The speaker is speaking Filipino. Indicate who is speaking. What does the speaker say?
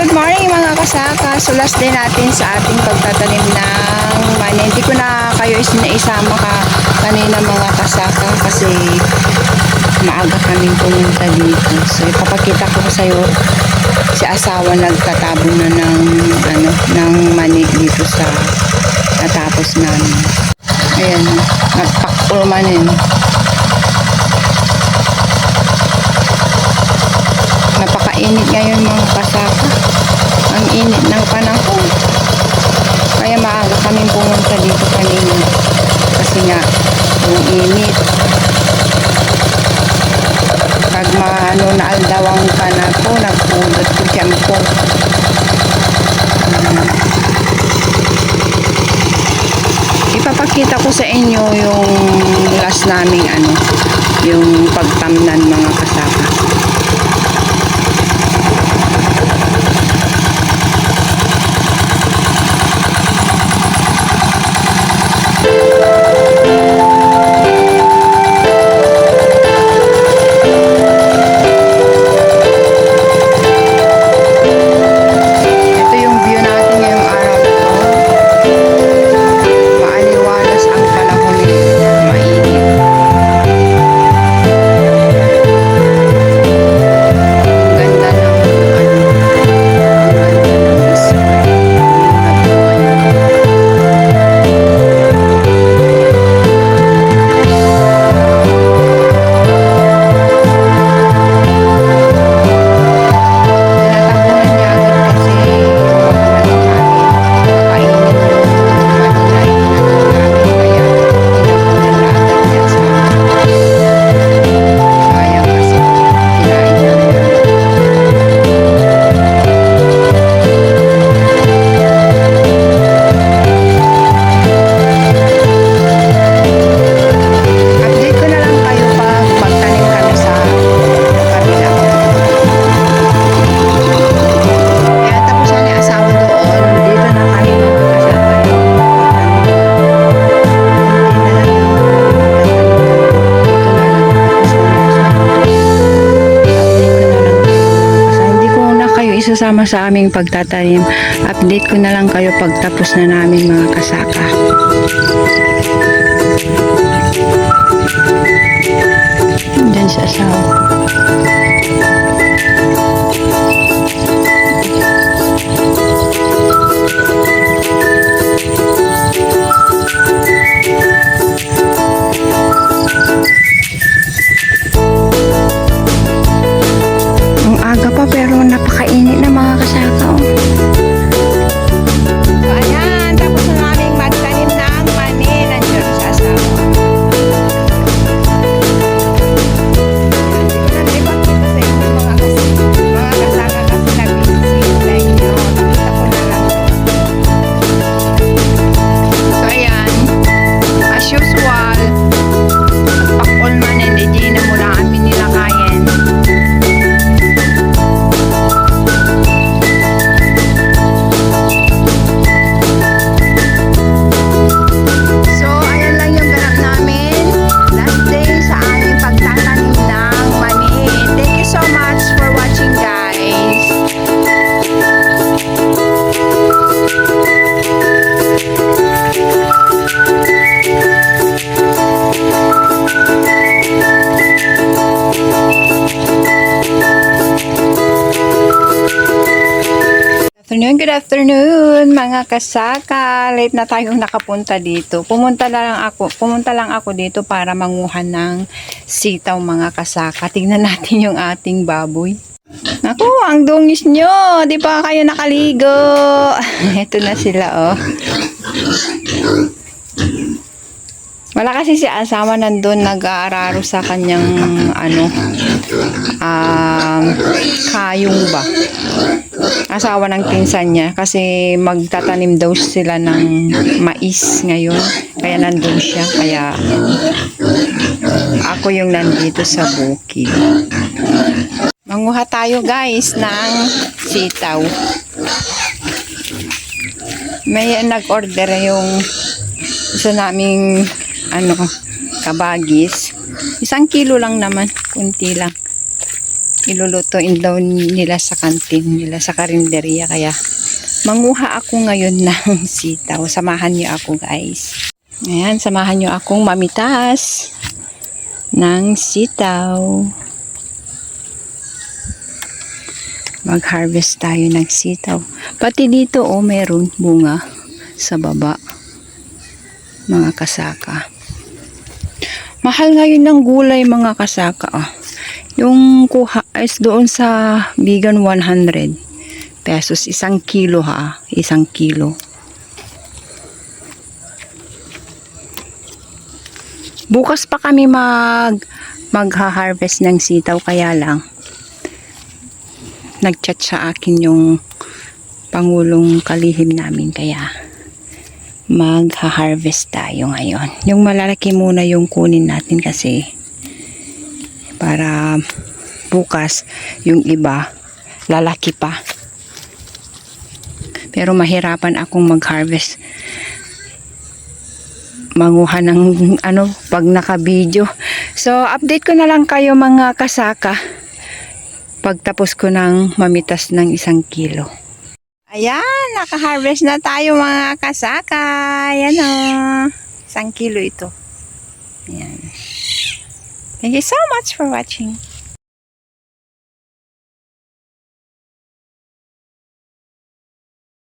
Speaker 1: good morning mga kasaka. So last day natin sa ating pagtatanim ng mani. Hindi ko na kayo is naisama ka kanina mga kasaka kasi maaga kaming pumunta dito. So ipapakita ko sa iyo si asawa nagtatabon na ng ano ng mani dito sa natapos namin. Ayan, nagpakpulmanin. Napakainit ngayon mga kasaka. Ang init ng panahon. Kaya maaga kami pumunta dito kanina. Kasi nga, yung init. Pag maano na aldawang ka na ko, nagpulot ko dyan ko. Hmm. Ipapakita ko sa inyo yung last naming ano, yung pagtamnan mga kasaka. Isasama sa aming pagtatanim. Update ko na lang kayo pag tapos na namin mga kasaka. Afternoon, good afternoon mga kasaka. Late na tayong nakapunta dito. Pumunta lang ako, pumunta lang ako dito para manguhan ng sitaw mga kasaka. Tingnan natin yung ating baboy. Naku, ang dungis nyo. Di pa kayo nakaligo. Ito na sila, oh. Wala kasi si asawa nandun nag-aararo sa kanyang ano um, kayong ba asawa ng pinsan niya. Kasi magtatanim daw sila ng mais ngayon. Kaya nandun siya. Kaya ako yung nandito sa bukid. Manguha tayo guys ng sitaw. May nag-order yung isa naming ano kabagis. Isang kilo lang naman. Kunti lang ilulutuin daw nila sa kantin nila sa karinderya kaya manguha ako ngayon ng sitaw. Samahan niyo ako guys. Ayan, samahan niyo akong mamitas ng sitaw. Mag-harvest tayo ng sitaw. Pati dito oh, meron bunga sa baba. Mga kasaka. Mahal ngayon ng gulay mga kasaka. Oh. Yung kuha is doon sa vegan 100 pesos. Isang kilo ha. Isang kilo. Bukas pa kami mag magha-harvest ng sitaw kaya lang nagchat sa akin yung pangulong kalihim namin kaya magha-harvest tayo ngayon. Yung malalaki muna yung kunin natin kasi para bukas yung iba lalaki pa. Pero mahirapan akong mag-harvest. Manguha ng ano pag naka-video. So update ko na lang kayo mga kasaka pagtapos ko ng mamitas ng isang kilo. Ayan, naka-harvest na tayo mga kasaka. Ayan o. Isang kilo ito. Ayan. Thank you so much for watching.